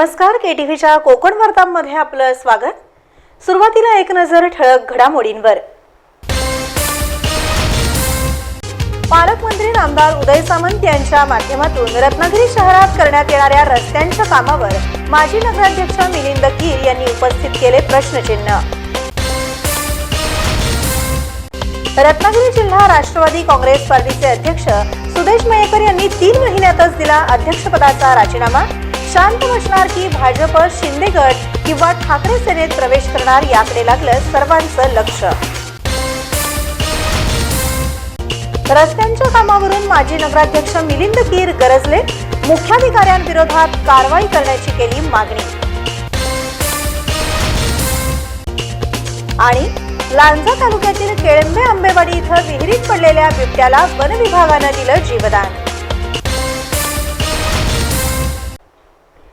नमस्कार के टी व्हीच्या कोकण वार्तांमध्ये आपलं स्वागत. सुरुवातीला एक नजर ठळक घडामोडींवर. पालकमंत्री नामदार उदय सामंत यांच्या माध्यमातून रत्नागिरी शहरात करण्यात येणाऱ्या रस्त्यांच्या कामावर माजी नगराध्यक्ष मिलिंद कीर यांनी उपस्थित केले प्रश्नचिन्ह. रत्नागिरी जिल्हा राष्ट्रवादी काँग्रेस पार्टीचे अध्यक्ष सुदेश मयेकर यांनी तीन महिन्यातच दिला अध्यक्षपदाचा राजीनामा. शांत बसणार की भाजप शिंदेगड किंवा ठाकरे सेनेत प्रवेश करणार याकडे लागलं सर्वांचं लक्ष. रस्त्यांच्या कामावरून माजी नगराध्यक्ष मिलिंद कीर गरजले. मुख्याधिकाऱ्यांविरोधात कारवाई करण्याची केली मागणी. आणि लांजा तालुक्यातील केळंबे आंबेवाडी इथं विहिरीत पडलेल्या बिबट्याला वनविभागानं दिलं जीवदान.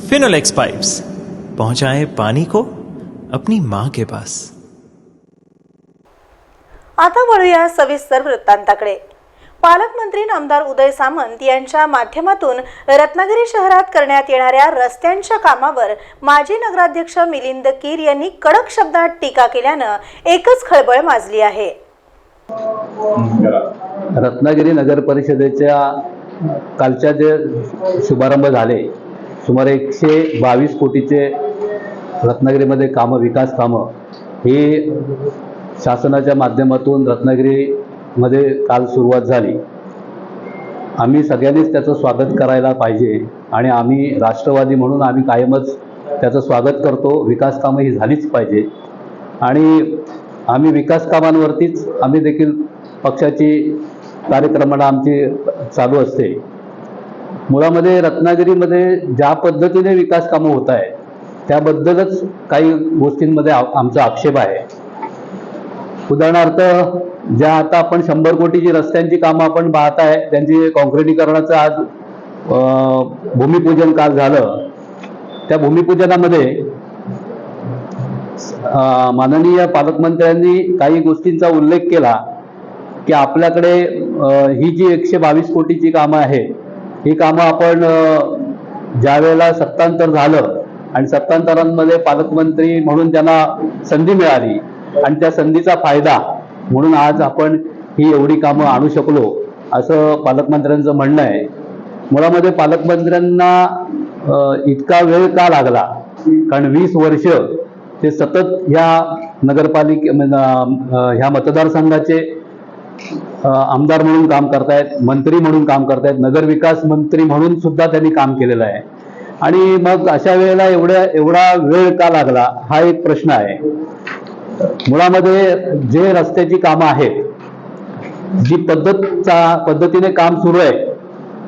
फिनोलेक्स पाइप्स पहुंचाए पानी को अपनी माँ के पास। आता वळूया सविस्तर वृत्तांताकडे. पालकमंत्री नामदार उदय सामंत यांच्या माध्यमातून रत्नागिरी शहरात करण्यात येणाऱ्या रस्त्यांच्या कामावर माजी नगराध्यक्ष मिलिंद कीर यांनी कडक शब्दात टीका केल्यानं एकच खळबळ माजली आहे. रत्नागिरी नगर परिषदेच्या कालच्या जे शुभारंभ झाले सुमारे एकशे बावीस कोटीचे रत्नागिरीमध्ये कामं विकास कामं ही शासनाच्या माध्यमातून रत्नागिरीमध्ये काल सुरुवात झाली. आम्ही सगळ्यांनीच त्याचं स्वागत करायला पाहिजे आणि आम्ही राष्ट्रवादी म्हणून आम्ही कायमच त्याचं स्वागत करतो. विकास कामं ही झालीच पाहिजे. आणि आम्ही विकास कामांवरतीच आम्ही देखील पक्षाची कार्यक्रमाला आमची चालू असते. मुळामध्ये रत्नागिरीमध्ये ज्या पद्धतीने विकास कामं होत आहे त्याबद्दलच काही गोष्टींमध्ये आमचा आक्षेप आहे. उदाहरणार्थ ज्या आता आपण शंभर कोटीची रस्त्यांची कामं आपण पाहत आहे त्यांची कॉन्क्रिटीकरणाचं आज भूमिपूजन काल झालं. त्या भूमिपूजनामध्ये माननीय पालकमंत्र्यांनी काही गोष्टींचा उल्लेख केला की आपल्याकडे ही जी एकशे बावीस कोटीची कामं आहेत ही कामं आपण ज्यावेळेला ज्या वेळेला सत्तांतर झालं आणि सत्तांतरांमध्ये पालकमंत्री म्हणून त्यांना संधी मिळाली आणि त्या संधीचा फायदा म्हणून आज आपण ही एवढी कामं आणू शकलो असं पालकमंत्र्यांचं म्हणणं आहे. मुळामध्ये पालकमंत्र्यांना इतका वेळ का लागला? कारण वीस वर्ष ते सतत ह्या नगरपालिके ह्या मतदारसंघाचे आमदार म्हणून काम करतायत मंत्री म्हणून काम करतायत नगरविकास मंत्री म्हणून सुद्धा त्यांनी काम केलेलं आहे. आणि मग अशा वेळेला एवढ्या एवढा वेळ का लागला हा एक प्रश्न आहे. मुळामध्ये जे रस्त्याची कामं आहेत जी पद्धतचा पद्धतीने काम सुरू आहे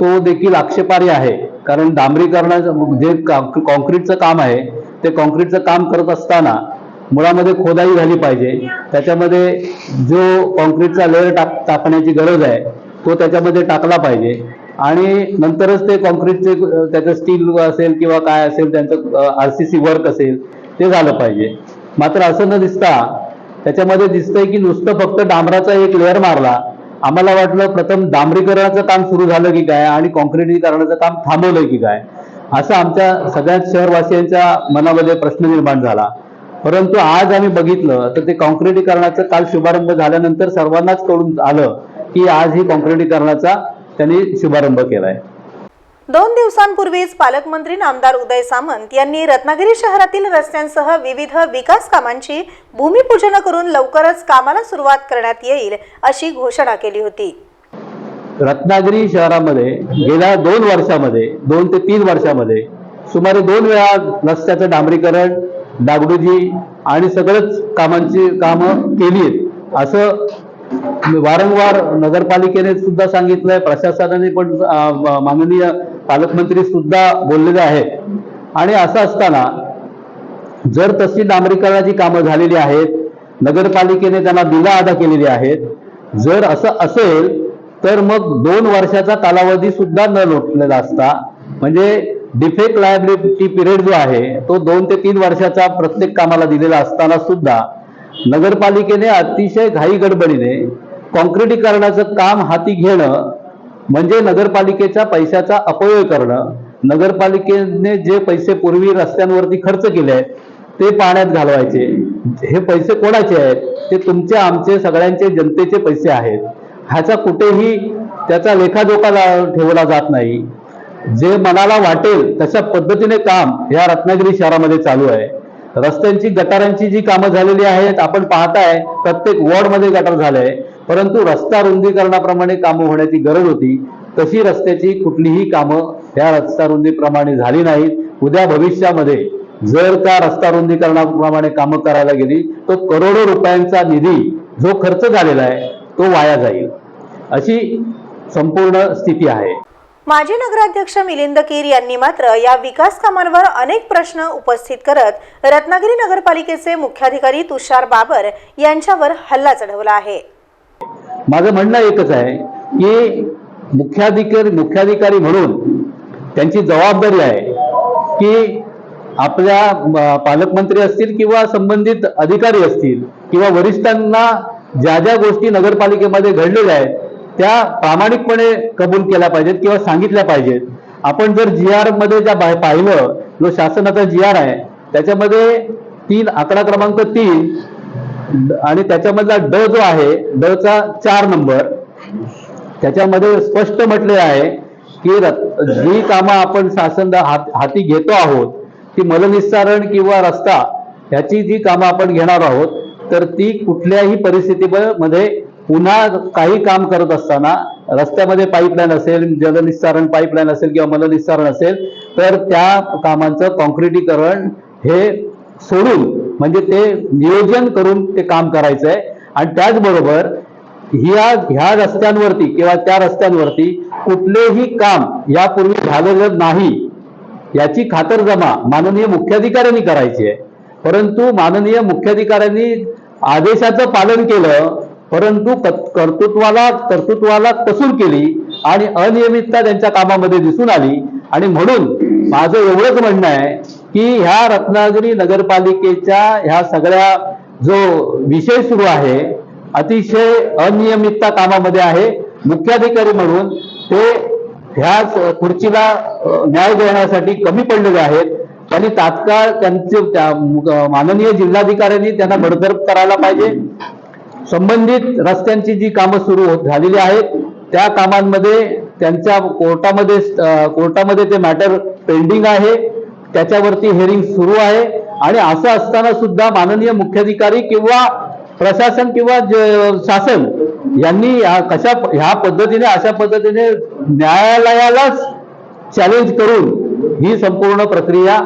तो देखील आक्षेपार्ह आहे. कारण डांबरीकरणाचं जे का- कॉन्क्रीटचं काम आहे ते कॉन्क्रीटचं काम करत असताना मुळामध्ये खोदाई झाली पाहिजे. त्याच्यामध्ये जो कॉन्क्रीटचा लेअर टाक टाकण्याची गरज आहे तो त्याच्यामध्ये टाकला पाहिजे. आणि नंतरच ते कॉन्क्रीटचे त्याचं स्टील असेल किंवा काय असेल त्यांचं आर सी सी वर्क असेल ते झालं पाहिजे. मात्र असं न दिसता त्याच्यामध्ये दिसतंय की नुसतं फक्त डांबराचा एक लेअर मारला. आम्हाला वाटलं प्रथम डांबरीकरणाचं काम सुरू झालं की काय आणि कॉन्क्रिटीकरणाचं काम थांबवलंय की काय? असं आमच्या सगळ्याच शहरवासियांच्या मनामध्ये प्रश्न निर्माण झाला. परंतु आज आम्ही बघितलं तर ते कॉन्क्रिटीकरणाचं काल शुभारंभ झाल्यानंतर सर्वांनाच कळून आलं की आज ही कॉन्क्रिटीकरणाचा त्यांनी शुभारंभ केलाय. दोन दिवसांपूर्वीच पालकमंत्री नामदार उदय सामंत यांनी रत्नागिरी शहरातील रस्त्यांसह विविध विकास कामांची भूमिपूजन करून लवकरच कामाला सुरुवात करण्यात येईल अशी घोषणा केली होती. रत्नागिरी शहरामध्ये गेल्या दोन वर्षामध्ये दोन ते तीन वर्षामध्ये सुमारे दोन वेळा रस्त्याचं डांबरीकरण डागडुजी आणि सगळंच कामांची कामं केली आहेत. असं वारंवार नगरपालिकेने सुद्धा सांगितलंय प्रशासनाने पण माननीय पालकमंत्री सुद्धा बोललेले आहेत. आणि असं असताना जर तशी डांबरीकरणाची कामं झालेली आहेत नगरपालिकेने त्यांना बिला अदा केलेली आहेत जर असं असेल तर मग दोन वर्षाचा कालावधी सुद्धा न लोटलेला असता म्हणजे डिफेक्ट लायबिलिटी पिरियड जो आहे तो दोन ते तीन वर्षाचा प्रत्येक कामाला दिलेला असताना सुद्धा नगरपालिकेने अतिशय घाई गडबडीने कॉन्क्रिटीकरणाचं काम हाती घेणं म्हणजे नगरपालिकेच्या पैशाचा अपव्यय करणं नगरपालिकेने जे पैसे पूर्वी रस्त्यांवरती खर्च केले आहेत ते पाण्यात घालवायचे. हे पैसे कोणाचे आहेत? ते तुमचे आमचे सगळ्यांचे जनतेचे पैसे आहेत. ह्याचा कुठेही त्याचा लेखाजोखा ठेवला जात नाही. जे मनाला वाटेल तशा पद्धतीने काम या रत्नागिरी शहरामध्ये चालू आहे. रस्त्यांची गटारांची जी कामं झालेली आहेत आपण पाहताय प्रत्येक वॉर्डमध्ये गटार झालंय. परंतु रस्ता रुंदीकरणाप्रमाणे कामं होण्याची गरज होती. तशी रस्त्याची कुठलीही कामं या रस्ता रुंदीप्रमाणे झाली नाहीत. उद्या भविष्यामध्ये जर का रस्ता रुंदीकरणाप्रमाणे कामं करायला गेली तो करोडो रुपयांचा निधी जो खर्च झालेला आहे तो वाया जाईल. अशी संपूर्ण स्थिती आहे. माजी नगराध्यक्ष मिलिंद कीर यांनी मात्र या विकास कामांवर अनेक प्रश्न उपस्थित करत रत्नागिरी नगरपालिकेचे मुख्याधिकारी तुषार बाबर यांच्यावर हल्ला चढवला आहे. माझं म्हणणं एकच आहे की मुख्याधिकारी मुख्याधिकारी म्हणून त्यांची जबाबदारी आहे की आपल्या पालकमंत्री असतील किंवा संबंधित अधिकारी असतील किंवा वरिष्ठांना ज्या ज्या गोष्टी नगरपालिकेमध्ये घडलेल्या आहेत त्या प्रामाणिकपणे कबूल केल्या पाहिजेत किंवा सांगितल्या पाहिजेत. आपण जर जी आरमध्ये ज्या पाहिलं जो शासनाचा जी आर आहे त्याच्यामध्ये तीन आकडा क्रमांक तीन आणि त्याच्यामधला ड जो आहे ड चा चार नंबर. त्याच्यामध्ये स्पष्ट म्हटले आहे की जी कामं आपण शासन हात- हाती घेतो आहोत ती मलनिस्सारण किंवा रस्ता ह्याची जी कामं आपण घेणार आहोत तर ती कुठल्याही परिस्थितीमध्ये पुन्हा काही काम करत असताना रस्त्यामध्ये पाईपलाईन असेल जलनिस्सारण पाईपलाईन असेल किंवा मलनिस्सारण असेल तर त्या कामांचं कॉन्क्रिटीकरण हे सोडून म्हणजे ते नियोजन करून ते काम करायचं आहे आणि त्याचबरोबर ह्या ह्या रस्त्यांवरती किंवा त्या रस्त्यांवरती कुठलेही काम यापूर्वी झालेलं नाही याची खातरजमा माननीय मुख्याधिकाऱ्यांनी करायची आहे. परंतु माननीय मुख्याधिकाऱ्यांनी आदेशाचं पालन केलं परंतु कर्तृत्वाला कर्तृत्वाला कसूर केली आणि अनियमितता त्यांच्या कामामध्ये दिसून आली. आणि म्हणून माझं एवढंच म्हणणं आहे की ह्या रत्नागिरी नगरपालिकेच्या ह्या सगळ्या जो विषय सुरू आहे अतिशय अनियमितता कामामध्ये आहे. मुख्याधिकारी म्हणून ते ह्या खुर्चीला न्याय देण्यासाठी कमी पडलेले आहेत. त्यांनी तात्काळ त्यांचे त्या माननीय जिल्हाधिकाऱ्यांनी त्यांना बडतर्फ करायला पाहिजे. संबंधित रस्त्यांची जी कामं सुरू झालेली आहेत त्या कामांमध्ये त्यांच्या कोर्टामध्ये कोर्टामध्ये ते मॅटर पेंडिंग आहे. त्याच्यावरती हेरिंग सुरू आहे. आणि असं असताना सुद्धा माननीय मुख्याधिकारी किंवा प्रशासन किंवा ज- शासन यांनी कशा ह्या पद्धतीने अशा पद्धतीने न्यायालयालाच चॅलेंज करून ही संपूर्ण प्रक्रिया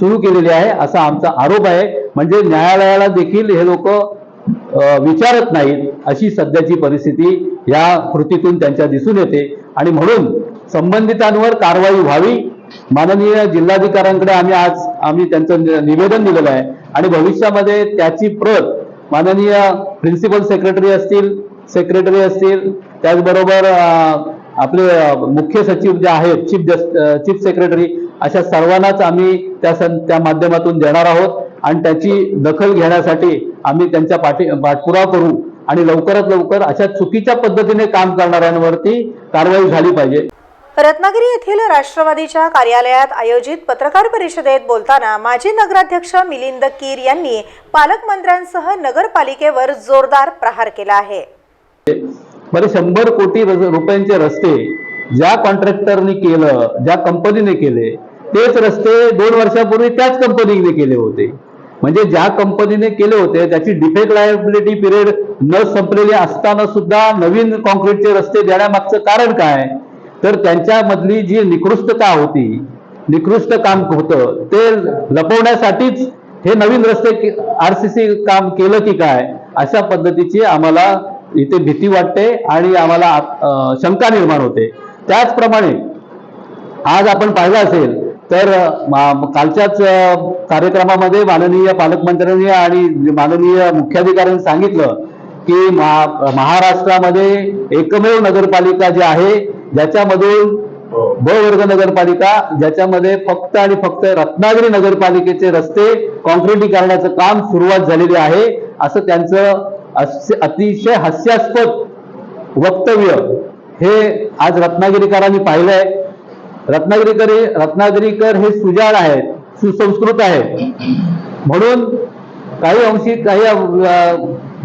सुरू केलेली आहे असा आमचा आरोप आहे. म्हणजे न्यायालयाला देखील हे लोक विचारत नाहीत अशी सध्याची परिस्थिती या कृतीतून त्यांच्या दिसून येते. आणि म्हणून संबंधितांवर कारवाई व्हावी माननीय जिल्हाधिकाऱ्यांकडे आम्ही आज आम्ही त्यांचं निवेदन दिलेलं आहे. आणि भविष्यामध्ये त्याची प्रत माननीय प्रिन्सिपल सेक्रेटरी असतील सेक्रेटरी असतील त्याचबरोबर आपले मुख्य सचिव जे आहेत चीफ जस्ट चीफ सेक्रेटरी अशा सर्वांनाच आम्ही त्या सं- त्या माध्यमातून देणार आहोत. आणि त्याची दखल घेण्यासाठी आम्ही त्यांच्या पाठी पाठपुरावा करू आणि लवकरात लवकर अशा चुकीच्या पद्धतीने काम करणाऱ्यांवरती कारवाई झाली पाहिजे. रत्नागिरी येथील राष्ट्रवादीच्या कार्यालयात आयोजित पत्रकार परिषदेत बोलताना माजी नगराध्यक्ष मिलिंद कीर यांनी पालकमंत्र्यांसह नगरपालिकेवर जोरदार प्रहार केला आहे. बरे शंभर कोटी रुपयांचे रस्ते ज्या कॉन्ट्रॅक्टरने केलं ज्या कंपनीने केले तेच रस्ते दोन वर्षापूर्वी त्याच कंपनीने केले होते. म्हणजे ज्या कंपनीने केले होते त्याची डिफेक्ट लायबिलिटी पिरियड न संपलेली असताना सुद्धा नवीन कॉन्क्रीटचे रस्ते देण्यामागचं कारण काय? तर त्यांच्यामधली जी निकृष्टता होती निकृष्ट काम होतं ते लपवण्यासाठीच हे नवीन रस्ते आरसीसी काम केलं की काय? अशा पद्धतीची आम्हाला इथे भीती वाटते आणि आम्हाला शंका निर्माण होते. त्याचप्रमाणे आज आपण पाहिलं असेल तर कालच्याच कार्यक्रमामध्ये माननीय पालकमंत्र्यांनी आणि माननीय मुख्याधिकाऱ्यांनी सांगितलं की महा- महाराष्ट्रामध्ये एकमेव नगरपालिका जी आहे ज्याच्यामधून ब वर्ग नगरपालिका ज्याच्यामध्ये फक्त आणि फक्त रत्नागिरी नगरपालिकेचे रस्ते कॉन्क्रिटीकरणाचं काम सुरुवात झालेली आहे असं त्यांचं अतिशय हास्यास्पद वक्तव्य हे आज रत्नागिरीकरांनी पाहिलंय. रत्नागिरीकरी रत्नागिरीकर हे सुजाण आहेत सुसंस्कृत आहेत. म्हणून काही अंशी काही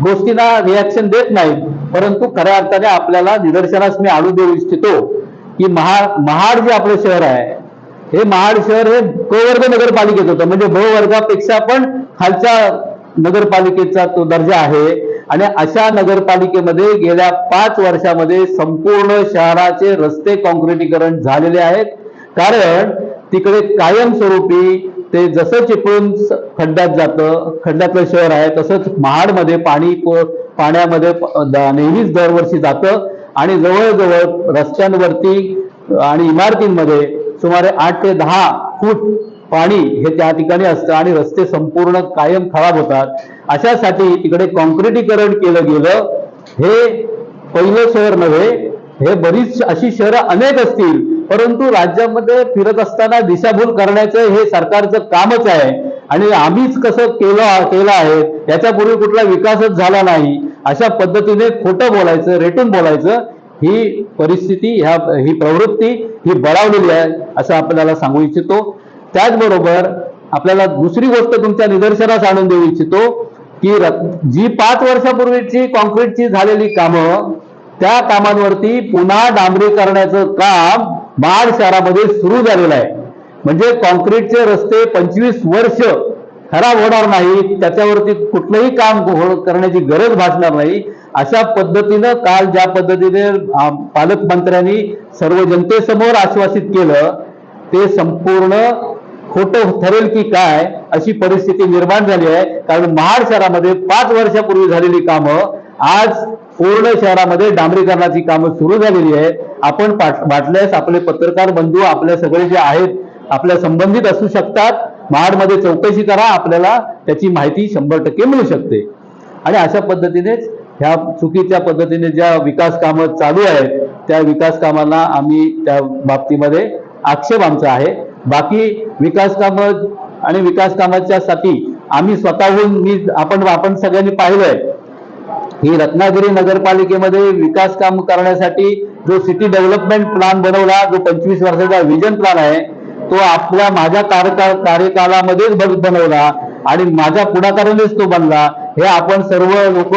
गोष्टींना रिॲक्शन देत नाहीत परंतु खऱ्या अर्थाने आपल्याला निदर्शनास मी आणू देऊ इच्छितो की महा महाड जे आपलं शहर आहे हे महाड शहर हे क नगरपालिकेत होतं. म्हणजे ब पण खालच्या नगरपालिकेचा तो दर्जा आहे. आणि अशा नगरपालिकेमध्ये गेल्या पाच वर्षामध्ये संपूर्ण शहराचे रस्ते कॉन्क्रिटीकरण झालेले आहेत. कारण तिकडे कायमस्वरूपी ते जसं चिपळून खड्ड्यात जातं खड्ड्यातलं शहर आहे तसंच महाडमध्ये पाणी पाण्यामध्ये नेहमीच दरवर्षी जातं. आणि जवळजवळ रस्त्यांवरती आणि इमारतींमध्ये सुमारे आठ ते दहा फूट पाणी हे त्या ठिकाणी असतं आणि रस्ते संपूर्ण कायम खराब होतात. अशासाठी तिकडे कॉन्क्रिटीकरण केलं गेलं. हे पहिलं शहर नव्हे हे बरीच अशी शहरं अनेक असतील. परंतु राज्यामध्ये फिरत असताना दिशाभूल करण्याचं हे सरकारचं कामच आहे. आणि आम्हीच कसं केलं केलं आहे याच्यापूर्वी कुठला विकासच झाला नाही. अशा पद्धतीने खोटं बोलायचं रेटून बोलायचं ही परिस्थिती ह्या ही प्रवृत्ती ही बळावलेली आहे असं आपल्याला सांगू इच्छितो. त्याचबरोबर आपल्याला दुसरी गोष्ट तुमच्या निदर्शनास आणून देऊ इच्छितो. की जी पाच वर्षापूर्वीची कॉन्क्रीटची झालेली कामं त्या कामांवरती पुन्हा डांबरी करण्याचं काम बाड शहरामध्ये सुरू झालेलं आहे. म्हणजे कॉन्क्रीटचे रस्ते पंचवीस वर्ष खराब होणार नाही त्याच्यावरती कुठलंही काम हो- करण्याची गरज भासणार नाही. अशा पद्धतीनं काल ज्या पद्धतीने पालकमंत्र्यांनी सर्व जनतेसमोर आश्वासित केलं ते संपूर्ण खोटं ठरेल की काय अशी परिस्थिती निर्माण झाली आहे. कारण महाड शहरामध्ये पाच वर्षापूर्वी झालेली कामं आज पूर्ण शहरामध्ये डांबरीकरणाची कामं सुरू झालेली आहेत. आपण वाटल्यास आपले पत्रकार बंधू आपल्या सगळे जे आहेत आपल्या संबंधित असू शकतात. महाडमध्ये चौकशी करा आपल्याला त्याची माहिती शंभर टक्के मिळू शकते. आणि अशा पद्धतीनेच ह्या चुकीच्या पद्धतीने ज्या विकास कामं चालू आहेत त्या विकास कामांना आम्ही त्या बाबतीमध्ये आक्षेप आमचा आहे. बाकी विकास कामं आणि विकास कामाच्या साठी आम्ही स्वतःहून मी आपण आपण सगळ्यांनी पाहिलंय. ही रत्नागिरी नगरपालिकेमध्ये विकास काम करण्यासाठी जो सिटी डेव्हलपमेंट प्लॅन बनवला जो पंचवीस वर्षाचा विजन प्लॅन आहे तो आपल्या माझ्या कार्यकाळ कार्यकालामध्येच बनवला आणि माझ्या पुढाकारानेच तो बनला. हे आपण सर्व लोक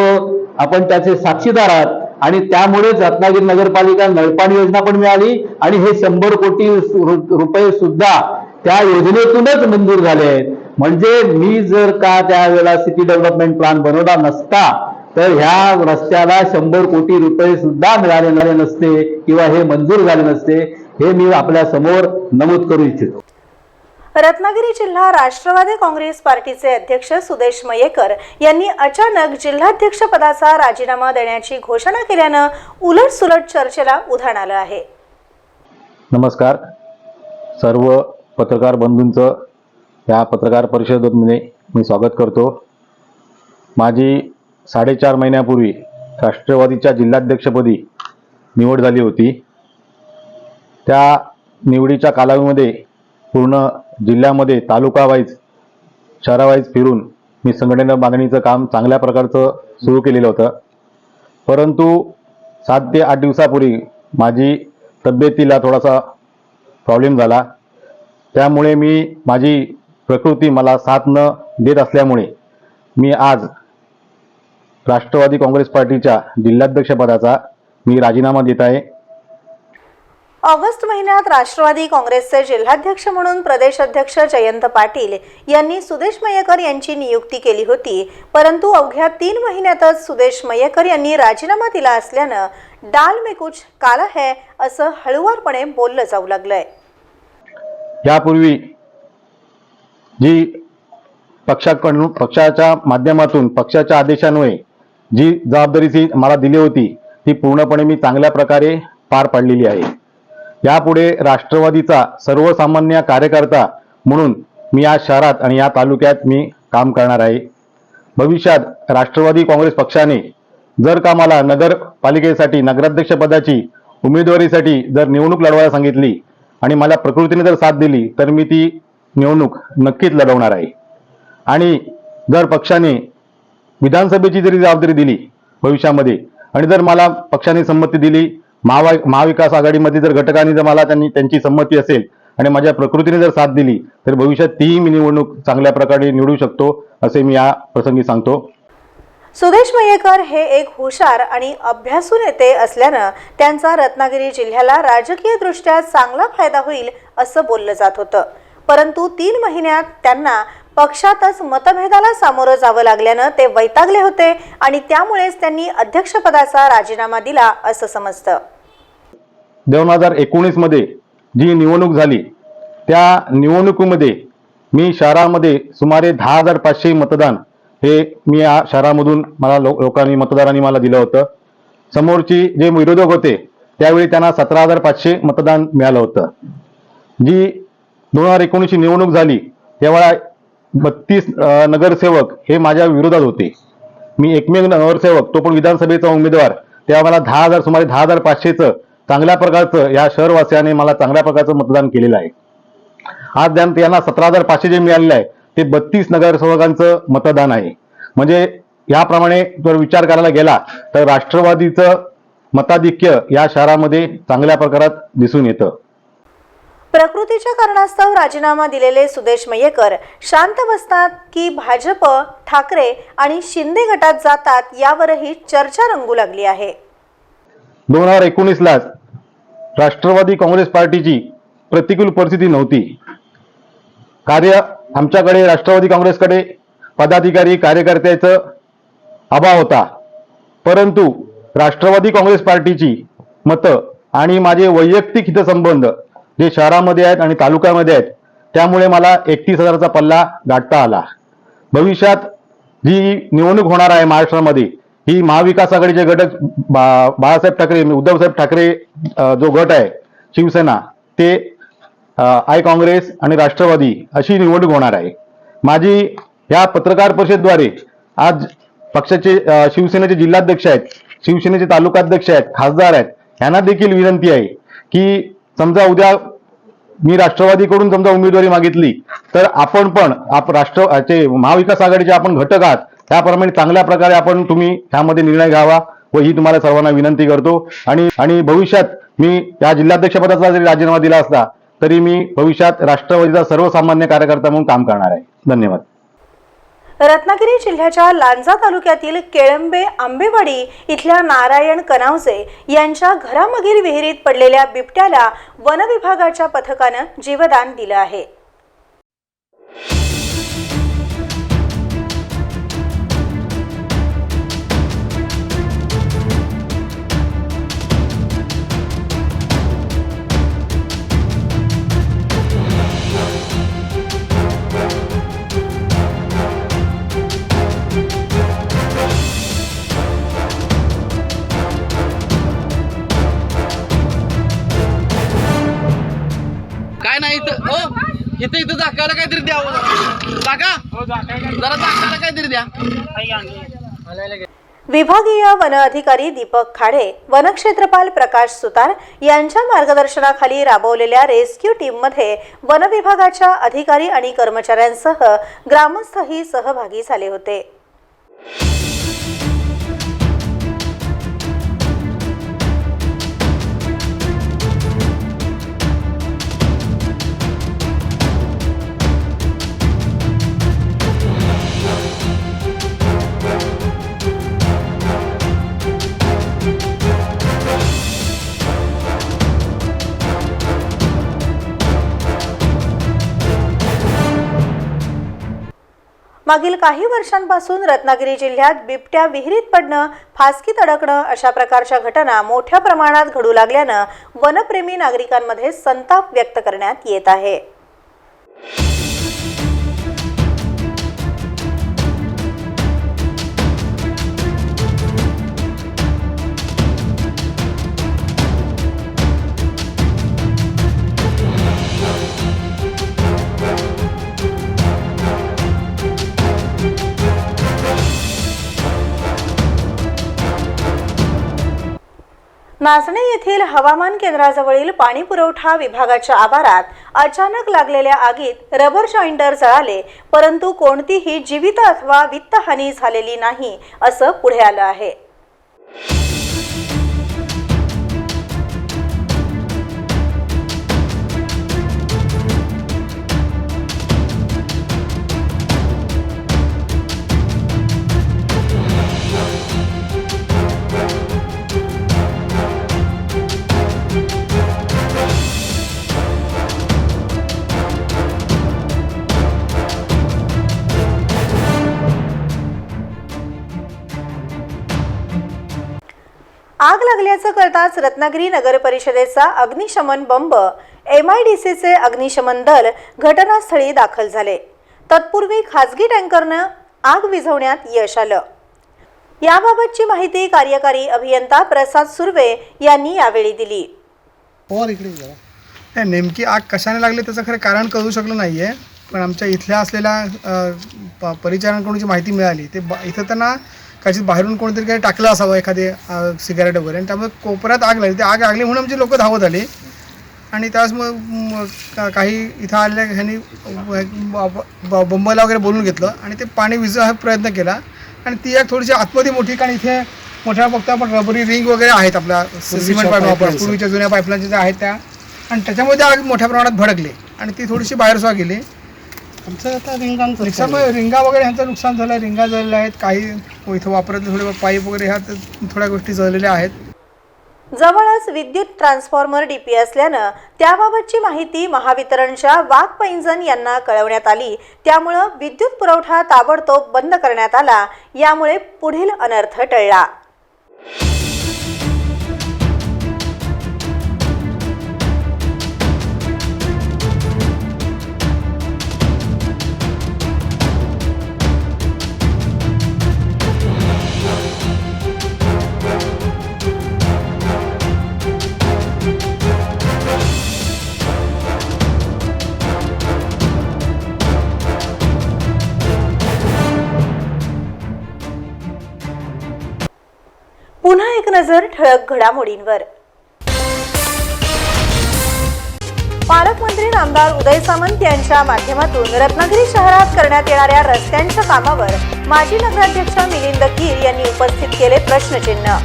आपण त्याचे साक्षीदार आहात. आणि त्यामुळेच रत्नागिरी नगरपालिका नळपाणी योजना पण मिळाली आणि हे शंभर कोटी रुपये सुद्धा त्या योजनेतूनच मंजूर झाले आहेत. म्हणजे मी जर का त्यावेळेला सिटी डेव्हलपमेंट प्लॅन बनवला नसता तर ह्या रस्त्याला शंभर कोटी रुपये सुद्धा मिळाले नसते किंवा हे मंजूर झाले नसते हे मी आपल्यासमोर नमूद करू इच्छितो. रत्नागिरी जिल्हा राष्ट्रवादी काँग्रेस पार्टीचे अध्यक्ष सुदेश मयेकर यांनी अचानक जिल्हाध्यक्ष पदाचा राजीनामा देण्याची घोषणा केल्यानं उलटसुलट चर्चेला उधाण आलं आहे. नमस्कार. सर्व पत्रकार बंधूंचं या पत्रकार परिषदेमध्ये मी स्वागत करतो. माझी साडेचार महिन्यापूर्वी राष्ट्रवादीच्या जिल्हाध्यक्षपदी निवड झाली होती. त्या निवडीच्या कालावधीमध्ये पूर्ण जिल्ह्यामध्ये तालुका वाईज शहरावाईज फिरून मी संघटना बांधणीचं काम चांगल्या प्रकारचं सुरू केलेलं होतं. परंतु सात ते आठ दिवसापूर्वी माझी तब्येतीला थोडासा प्रॉब्लेम झाला. त्यामुळे मी माझी प्रकृती मला साथ न देत असल्यामुळे मी आज राष्ट्रवादी काँग्रेस पार्टीच्या जिल्हाध्यक्षपदाचा मी राजीनामा देत आहे. ऑगस्ट महिन्यात राष्ट्रवादी काँग्रेसचे जिल्हाध्यक्ष म्हणून प्रदेश अध्यक्ष जयंत पाटील यांनी सुदेश मयेकर यांची नियुक्ती केली होती. परंतु अवघ्या तीन महिन्यातच सुदेश मयेकर यांनी राजीनामा दिला असल्यानं डाल में कुछ काला है असं हळुवारपणे बोललं जाऊ लागलंय. यापूर्वी जी पक्षाकडून पक्षाच्या माध्यमातून पक्षाच्या आदेशान्वये जी जबाबदारी ती मला दिली होती ती पूर्णपणे मी चांगल्या प्रकारे पार पाडलेली आहे. यापुढे राष्ट्रवादीचा सर्वसामान्य कार्यकर्ता म्हणून मी या शहरात आणि या तालुक्यात मी काम करणार आहे. भविष्यात राष्ट्रवादी काँग्रेस पक्षाने जर का मला नगरपालिकेसाठी नगराध्यक्षपदाची उमेदवारीसाठी जर निवडणूक लढवायला सांगितली आणि मला प्रकृतीने जर साथ दिली तर मी ती निवडणूक नक्कीच लढवणार आहे. आणि जर पक्षाने विधानसभेची जरी जबाबदारी दिली भविष्यामध्ये आणि जर मला पक्षाने संमती दिली महावा महाविकास आघाडीमध्ये जर घटकांनी जर मला त्यांनी त्यांची संमती असेल आणि माझ्या प्रकृतीने जर साथ दिली तर भविष्यात तीही मी निवडणूक चांगल्या प्रकारे निवडू शकतो असे मी या प्रसंगी सांगतो. सुदेश मयेकर हे एक हुशार आणि अभ्यासू नेते असल्यानं त्यांचा रत्नागिरी जिल्ह्याला राजकीयदृष्ट्या चांगला फायदा होईल असं बोललं जात होतं. परंतु तीन महिन्यात त्यांना पक्षातच मतभेदाला सामोरं जावं लागल्यानं ते वैतागले होते आणि त्यामुळेच त्यांनी अध्यक्षपदाचा राजीनामा दिला असं समजतं. दोन हजार एकोणीसमध्ये जी निवडणूक झाली त्या निवडणुकीमध्ये मी शहरामध्ये सुमारे दहा हजार पाचशे मतदान हे मी या शहरामधून मला लो लोकांनी मतदारांनी मला दिलं होतं. समोरची जे विरोधक होते त्यावेळी त्यांना सतरा हजार पाचशे मतदान मिळालं होतं. जी दोन हजार एकोणीसची निवडणूक झाली तेव्हा बत्तीस नगरसेवक हे माझ्या विरोधात होते. मी एकमेव नगरसेवक तो पण विधानसभेचा उमेदवार तेव्हा मला दहा हजार सुमारे दहा हजार पाचशेचं चांगल्या प्रकारचं या शहरवासियाने मला चांगल्या प्रकारचं मतदान केलेलं आहे. आज त्यां- यांना सतरा हजार पाचशे जे मिळालेलं आहे ते बत्तीस नगरसेवकांचं मतदान आहे. म्हणजे याप्रमाणे जर विचार करायला गेला तर राष्ट्रवादीचं मताधिक्य या शहरामध्ये चांगल्या प्रकारात दिसून येतं. प्रकृतीच्या कारणास्तव राजीनामा दिलेले सुदेश मयेकर शांत बसतात की भाजप ठाकरे आणि शिंदे गटात जातात यावरही चर्चा रंगू लागली आहे. दोन हजार एकोणीसलाच राष्ट्रवादी काँग्रेस पार्टीची प्रतिकूल परिस्थिती नव्हती. कार्य आमच्याकडे राष्ट्रवादी काँग्रेसकडे पदाधिकारी कार्यकर्त्याचं अभाव होता. परंतु राष्ट्रवादी काँग्रेस पार्टीची मतं आणि माझे वैयक्तिक हितसंबंध जे शहरामध्ये आहेत आणि तालुक्यामध्ये आहेत त्यामुळे मला एकतीस हजाराचा पल्ला गाठता आला. भविष्यात जी निवडणूक होणार आहे महाराष्ट्रामध्ये ही महाविकास आघाडीचे घटक बा बाळासाहेब ठाकरे उद्धवसाहेब ठाकरे जो गट आहे शिवसेना ते आय काँग्रेस आणि राष्ट्रवादी अशी निवडणूक होणार आहे. माझी या पत्रकार परिषदेद्वारे आज पक्षाचे शिवसेनेचे जिल्हाध्यक्ष आहेत शिवसेनेचे तालुकाध्यक्ष आहेत खासदार आहेत यांना देखील विनंती आहे की समजा उद्या मी राष्ट्रवादीकडून समजा उमेदवारी मागितली तर आपण पण आप राष्ट्र महाविकास आघाडीचे आपण घटक आहात त्याप्रमाणे चांगल्या प्रकारे आपण तुम्ही ह्यामध्ये निर्णय घ्यावा व ही तुम्हाला सर्वांना विनंती करतो. आणि आणि भविष्यात मी या जिल्हाध्यक्षपदाचा जरी राजीनामा दिला असता तरी मी भविष्यात राष्ट्रवादीचा सर्वसामान्य कार्यकर्ता म्हणून काम करणार आहे. धन्यवाद. रत्नागिरी जिल्ह्याच्या लांजा तालुक्यातील केळंबे आंबेवाडी इथल्या नारायण कनावजे यांच्या घरामागील विहिरीत पडलेल्या बिबट्याला वनविभागाच्या पथकानं जीवदान दिलं आहे. इथं इथं दाखवायला काहीतरी द्यावं जरा. काका जरा दाखवायला काहीतरी द्या. विभागीय वन अधिकारी दीपक खाडे वनक्षेत्रपाल प्रकाश सुतार यांच्या मार्गदर्शनाखाली राबवलेल्या रेस्क्यू टीममध्ये वन विभागाच्या अधिकारी आणि कर्मचाऱ्यांसह ग्रामस्थही सहभागी झाले होते. मागील काही वर्षांपासून रत्नागिरी जिल्ह्यात बिबट्या विहिरीत पडणं फासकीत अडकणं अशा प्रकारच्या घटना मोठ्या प्रमाणात घडू लागल्यानं वनप्रेमी नागरिकांमध्ये संताप व्यक्त करण्यात येत आहे. नाचणे येथील हवामान केंद्राजवळील पाणी पुरवठा विभागाच्या आवारात अचानक लागलेल्या आगीत रबर जॉइंटर जळाले परंतु कोणतीही जीवित अथवा वित्तहानी झालेली नाही असं पुढे आलं आहे. आग लागल्याचं कळताच रत्नागिरी नगर परिषदेचा अग्निशमन बंब एम आय डी सीचे अग्निशमन दल घटनास्थळी दाखल झाले. तत्पूर्वी खासगी टँकरनं आग विझवण्यात यश आलं. याबाबतची माहिती कार्यकारी अभियंता प्रसाद सुर्वे यांनी यावेळी दिली. पवार इकडे जरा नाही नेमकी आग कशाने लागली त्याचं खरं कारण कळू शकलं नाही आहे पण आमच्या इथल्या असलेल्या अ, प- परिचारकांकडून जी माहिती मिळाली ते ब इथं त्यांना कदाचित बाहेरून कोणतरी काही टाकलं असावं एखादे सिगारेट वगैरे. आणि त्यामुळे कोपऱ्यात आग लागली. ते आग लागली म्हणून आमची लोक धावत आली. आणि त्याच मग काही इथं आलेल्या ह्यांनी बंबईला वगैरे बोलून घेतलं. आणि ते पाणी विझा प्रयत्न केला. आणि ती एक थोडीशी आतमध्ये मोठी कारण इथे मोठ्या बघता आपण रबरी रिंग वगैरे आहेत आपल्या सिमेंट पाईप वापर पूर्वीच्या जुन्या पाईपलाईन ज्या आहेत त्या. आणि त्याच्यामध्ये आग मोठ्या प्रमाणात भडकली. आणि ती थोडीशी बाहेर सुद्धा गेली. आमचं आता रिंगांचं त्याच्यामुळे रिंगा वगैरे ह्यांचं नुकसान झालं रिंगा जळलेल्या आहेत काही इथं वापरातले थोडे पाईप वगैरे ह्या थोड्या गोष्टी जळलेल्या आहेत. जवळच विद्युत ट्रान्सफॉर्मर डीपी असल्यानं त्याबाबतची माहिती महावितरणच्या वाघ पैंजण यांना कळवण्यात आली. त्यामुळं विद्युत पुरवठा ताबडतोब बंद करण्यात आला. यामुळे पुढील अनर्थ टळला. नजर ठळक घडामोडींवर. पालकमंत्री नामदार उदय सामंत यांच्या माध्यमातून रत्नागिरी शहरात करण्यात येणाऱ्या रस्त्यांच्या कामावर माजी नगराध्यक्ष मिलिंद कीर यांनी उपस्थित केले प्रश्नचिन्ह.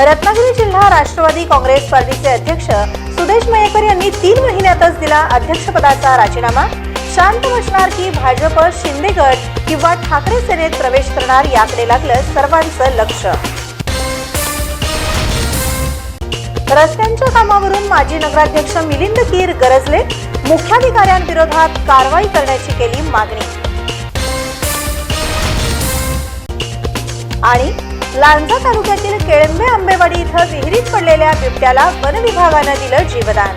रत्नागिरी जिल्हा राष्ट्रवादी काँग्रेस पार्टीचे अध्यक्ष सुदेश मयेकर यांनी तीन महिन्यातच दिला अध्यक्षपदाचा राजीनामा. शांत बसणार की भाजप शिंदे गट किंवा ठाकरे सेनेत प्रवेश करणार याकडे लागलं सर्वांचं लक्ष. रस्त्यांच्या कामावरून माजी नगराध्यक्ष मिलिंद कीर गरजले. मुख्याधिकाऱ्यांविरोधात कारवाई करण्याची केली मागणी. आणि लांजा तालुक्यातील केळंबे आंबेवाडी इथं विहिरीत पडलेल्या बिबट्याला वन विभागानं दिलं जीवदान.